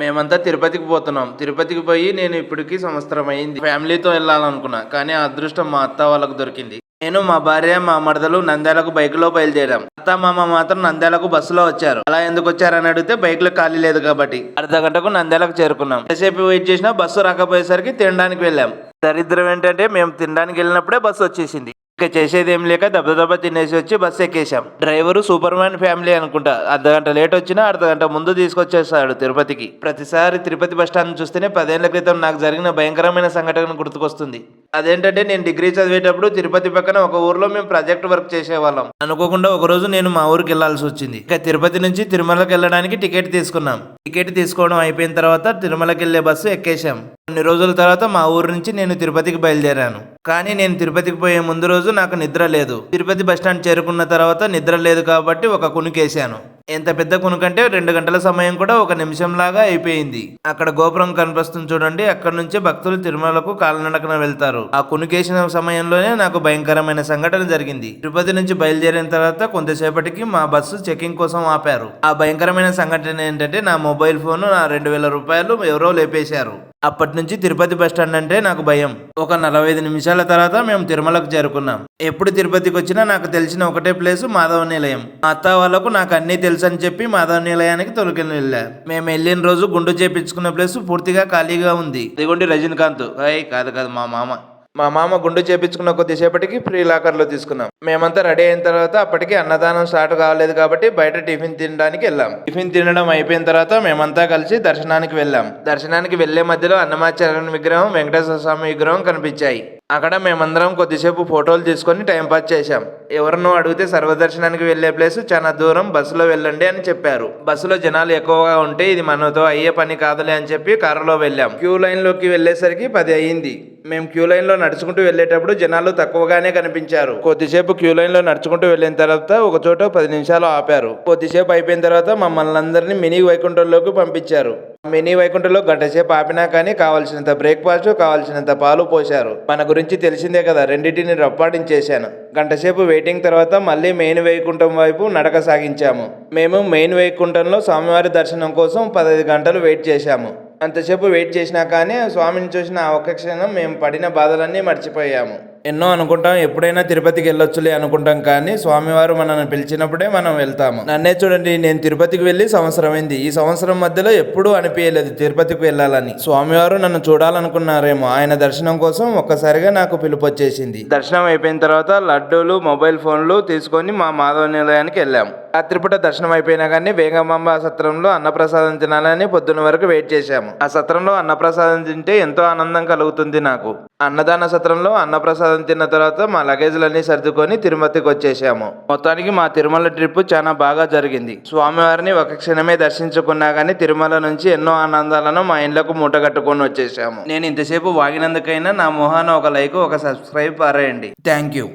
మేమంతా తిరుపతికి పోతున్నాం. తిరుపతికి పోయి నేను ఇప్పటికి సంవత్సరం అయింది ఫ్యామిలీతో వెళ్ళాలనుకున్నా కానీ ఆ అదృష్టం మా అత్త వాళ్ళకు దొరికింది. నేను మా భార్య మా మరదలు నంద్యాలకు బైక్లో బయలుదేరాం. అత్త మామ మాత్రం నంద్యాలకు బస్సులో వచ్చారు. అలా ఎందుకు వచ్చారని అడిగితే బైక్లో ఖాళీ లేదు కాబట్టి. అర్ధ గంటకు నంద్యాలకు చేరుకున్నాం. ఎంతసేపు వెయిట్ చేసినా బస్సు రాకపోయేసరికి తినడానికి వెళ్ళాం. దరిద్రం ఏంటంటే మేము తినడానికి వెళ్ళినప్పుడే బస్సు వచ్చేసింది. ఇక చేసేది ఏం లేక దెబ్బ దెబ్బ తినేసి వచ్చి బస్సు ఎక్కేసాం డ్రైవరు సూపర్ మ్యాన్ ఫ్యామిలీ అనుకుంటా. అర్ధగంట లేట్ వచ్చినా అర్ధగంట ముందు తీసుకొచ్చేస్తాడు తిరుపతికి. ప్రతిసారి తిరుపతి బస్ స్టాండ్ చూస్తేనే పదేళ్ళ క్రితం నాకు జరిగిన భయంకరమైన సంఘటన గుర్తుకొస్తుంది. అదేంటంటే నేను డిగ్రీ చదివేటప్పుడు తిరుపతి పక్కన ఒక ఊర్లో మేము ప్రాజెక్ట్ వర్క్ చేసేవాళ్ళం. అనుకోకుండా ఒక రోజు నేను మా ఊరికి వెళ్ళాల్సి వచ్చింది. ఇక తిరుపతి నుంచి తిరుమలకి వెళ్ళడానికి టికెట్ తీసుకున్నాం. టికెట్ తీసుకోవడం అయిపోయిన తర్వాత తిరుమలకి వెళ్ళే బస్సు ఎక్కేశాం. కొన్ని రోజుల తర్వాత మా ఊరు నుంచి నేను తిరుపతికి బయలుదేరాను. కానీ నేను తిరుపతికి పోయే ముందు రోజు నాకు నిద్ర లేదు. తిరుపతి బస్ స్టాండ్ చేరుకున్న తర్వాత నిద్ర లేదు కాబట్టి ఒక కునుకేశాను. ఎంత పెద్ద కునుకంటే రెండు గంటల సమయం కూడా ఒక నిమిషం లాగా అయిపోయింది. అక్కడ గోపురం కనిపిస్తుంది చూడండి అక్కడ నుంచి భక్తులు తిరుమలకు కాలినడకన వెళ్తారు. ఆ కునుకేసిన సమయంలోనే నాకు భయంకరమైన సంఘటన జరిగింది. తిరుపతి నుంచి బయలుదేరిన తర్వాత కొంతసేపటికి మా బస్సు చెకింగ్ కోసం ఆపారు. ఆ భయంకరమైన సంఘటన ఏంటంటే నా మొబైల్ ఫోన్ నా రెండు వేల రూపాయలు ఎవరో లేపేశారు. అప్పటి నుంచి తిరుపతి బస్ స్టాండ్ అంటే నాకు భయం. ఒక నలభై ఐదు నిమిషాల తర్వాత మేము తిరుమలకు చేరుకున్నాం. ఎప్పుడు తిరుపతికి వచ్చినా నాకు తెలిసిన ఒకటే ప్లేస్ మాధవ నిలయం మా అత్త వాళ్ళకు నాకు అన్నీ తెలుసు అని చెప్పి మాధవ నిలయానికి తొలగిన వెళ్ళా. మేము వెళ్ళిన రోజు గుండు చేపించుకున్న ప్లేస్ పూర్తిగా ఖాళీగా ఉంది. ఇదిగోండి రజనీకాంత్. అయ్యి కాదు కాదు మా మామ. మా మామ గుండు చేపించుకున్న కొద్దిసేపటికి ఫ్రీ లాకర్లో తీసుకున్నాం మేమంతా రెడీ అయిన తర్వాత అప్పటికి అన్నదానం స్టార్ట్ కాలేదు కాబట్టి బయట టిఫిన్ తినడానికి వెళ్ళాం. టిఫిన్ తినడం అయిపోయిన తర్వాత మేమంతా కలిసి దర్శనానికి వెళ్ళాం. దర్శనానికి వెళ్ళే మధ్యలో అన్నమాచార్య విగ్రహం వెంకటేశ్వర స్వామి విగ్రహం కనిపించాయి. అక్కడ మేమందరం కొద్దిసేపు ఫోటోలు తీసుకొని టైంపాస్ చేశాం. ఎవరినో అడిగితే సర్వదర్శనానికి వెళ్ళే ప్లేస్ చాలా దూరం బస్సులో వెళ్ళండి అని చెప్పారు. బస్సులో జనాలు ఎక్కువగా ఉంటే ఇది మనతో అయ్యే పని కాదులే అని చెప్పి కారులో వెళ్ళాం. క్యూ లైన్లోకి వెళ్ళేసరికి పది అయ్యింది. మేము క్యూ లైన్లో నడుచుకుంటూ వెళ్ళేటప్పుడు జనాలు తక్కువగానే కనిపించారు. కొద్దిసేపు క్యూ లైన్లో నడుచుకుంటూ వెళ్ళిన తర్వాత ఒక చోట పది నిమిషాలు ఆపారు. కొద్దిసేపు అయిపోయిన తర్వాత మమ్మల్ని అందరినీ మినీ వైకుంఠంలోకి పంపించారు. మినీ వైకుంఠంలో గంట సేపు ఆపినా కానీ కావాల్సినంత బ్రేక్ఫాస్ట్ కావాల్సినంత పాలు పోశారు. మన గురించి తెలిసిందే కదా రెండింటిని రప్పాడించేశాను. గంట సేపు వెయిటింగ్ తర్వాత మళ్ళీ మెయిన్ వైకుంఠం వైపు నడక సాగించాము. మేము మెయిన్ వైకుంఠంలో స్వామివారి దర్శనం కోసం పదహైదు గంటలు వెయిట్ చేశాము. అంతసేపు వెయిట్ చేసినా కానీ స్వామిని చూసిన ఆ ఒక్క క్షణం మేము పడిన బాధలన్నీ మర్చిపోయాము. ఎన్నో అనుకుంటాం ఎప్పుడైనా తిరుపతికి వెళ్ళొచ్చులే అనుకుంటాం కానీ స్వామివారు మనల్ని పిలిచినప్పుడే మనం వెళ్తాము. నన్నే చూడండి నేను తిరుపతికి వెళ్ళి సంవత్సరం అయింది. ఈ సంవత్సరం మధ్యలో ఎప్పుడూ అనిపించలేదు తిరుపతికి వెళ్ళాలని. స్వామివారు నన్ను చూడాలనుకున్నారేమో. ఆయన దర్శనం కోసం ఒక్కసారిగా నాకు పిలుపు వచ్చేసింది. దర్శనం అయిపోయిన తర్వాత లడ్డూలు మొబైల్ ఫోన్లు తీసుకొని మా మాధవ నిలయానికి వెళ్ళాము రాత్రిపూట దర్శనం అయిపోయినా కానీ వేగమాంబ సత్రంలో అన్నప్రసాదం తినాలని పొద్దున్న వరకు వెయిట్ చేశాము. ఆ సత్రంలో అన్నప్రసాదం తింటే ఎంతో ఆనందం కలుగుతుంది నాకు. అన్నదాన సత్రంలో అన్నప్రసాదం తిన్న తర్వాత మా లగేజ్లన్నీ సర్దుకొని తిరుమతికి వచ్చేసాము. మొత్తానికి మా తిరుమల ట్రిప్ చాలా బాగా జరిగింది. స్వామివారిని ఒక క్షణమే దర్శించుకున్నా కానీ తిరుమల నుంచి ఎన్నో ఆనందాలను మా ఇండ్లకు మూటగట్టుకొని వచ్చేసాము. నేను ఇంతసేపు వాగినందుకైనా నా మొహాన ఒక లైక్ ఒక సబ్స్క్రైబ్ పారేయండి. Thank you.